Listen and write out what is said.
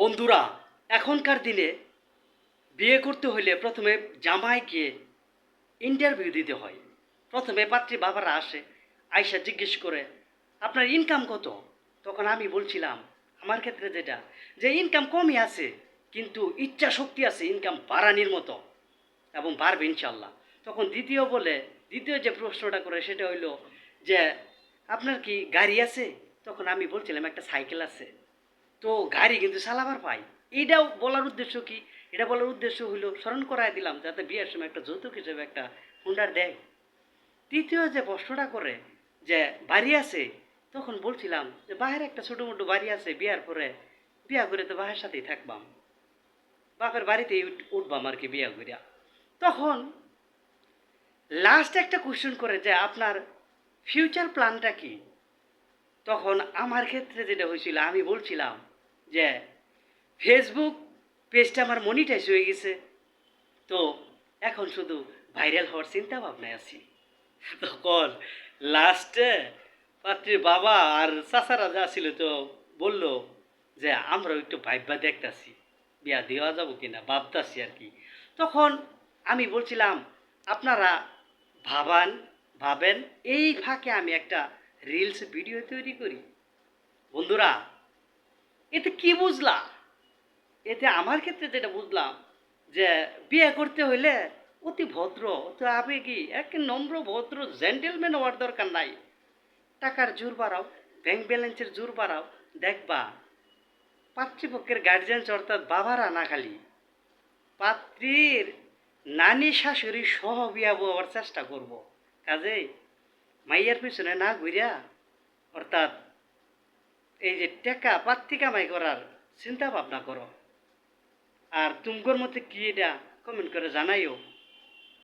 বন্ধুরা, এখনকার দিনে বিয়ে করতে হলে প্রথমে জামাইকে ইন্টারভিউ দিতে হয়। প্রথমে পাত্রী বাবারা আসে আয়সা জিজ্ঞেস করে, আপনার ইনকাম কত? তখন আমি বলছিলাম, আমার ক্ষেত্রে যেটা, যে ইনকাম কমই আছে, কিন্তু ইচ্ছা শক্তি আছে ইনকাম বাড়ানির মতো এবং বাড়বে ইনশাল্লাহ তখন দ্বিতীয় বলে, দ্বিতীয় যে প্রশ্নটা করে সেটা হইল যে, আপনার কি গাড়ি আছে? তখন আমি বলছিলাম, একটা সাইকেল আছে। তো গাড়ি কিন্তু চালাবার পাই। এইটাও বলার উদ্দেশ্য কি? এটা বলার উদ্দেশ্য হইল স্মরণ করায় দিলাম যাতে বিয়ের সময় একটা যৌতুক হিসেবে একটা হুন্ডার দেয়। তৃতীয় যে প্রশ্নটা করে যে বাড়ি আছে, তখন বলছিলাম যে বাহিরে একটা ছোটো মোটো বাড়ি আছে, বিয়ার পরে বিয়া করে তো বাহের সাথেই থাকবাম। বাপের বাড়িতেই উঠ- উঠবাম আর কি বিয়া করিয়া তখন লাস্ট একটা কোশ্চেন করে যে আপনার ফিউচার প্ল্যানটা কি? তখন আমার ক্ষেত্রে যেটা হয়েছিল আমি বলছিলাম যে ফেসবুক পেজটা আমার মনিটাইজ হয়ে গেছে। তো এখন শুধু ভাইরাল হওয়ার চিন্তা ভাবনায় আছি। তখন লাস্টে পাত্রীর বাবা আর চাচারা যা ছিল তো বলল যে আমরা একটু ভাইবা দেখতাছি, বিয়া দেওয়া যাব কিনা? ভাবতাছি আর কি। তখন আমি বলছিলাম, আপনারা ভাবান, ভাবেন, এই ফাঁকে আমি একটা রিলস ভিডিও তৈরি করি। বন্ধুরা এতে কি বুঝলা এতে আমার ক্ষেত্রে যেটা বুঝলাম যে বিয়ে করতে হইলে অতি ভদ্র, অতি আবেগী, এক নম্র, ভদ্র জেন্টেলম্যান হওয়ার দরকার নাই। টাকার জোর বাড়াও ব্যাংক ব্যালেন্সের জোর বাড়াও, দেখবা পাত্রীপক্ষের গার্জিয়ানস অর্থাৎ বাবারা না খালি পাত্রীর নানি শাশুড়ি সহ বিয়া হওয়ার চেষ্টা করব। কাজে মাইয়ার পিছনে না ঘুরিয়া অর্থাৎ এই যে টেকা পাত্তি কামাই করার চিন্তা ভাবনা করো। আর তুমগোর মতে কি এটা? কমেন্ট করে জানাইও।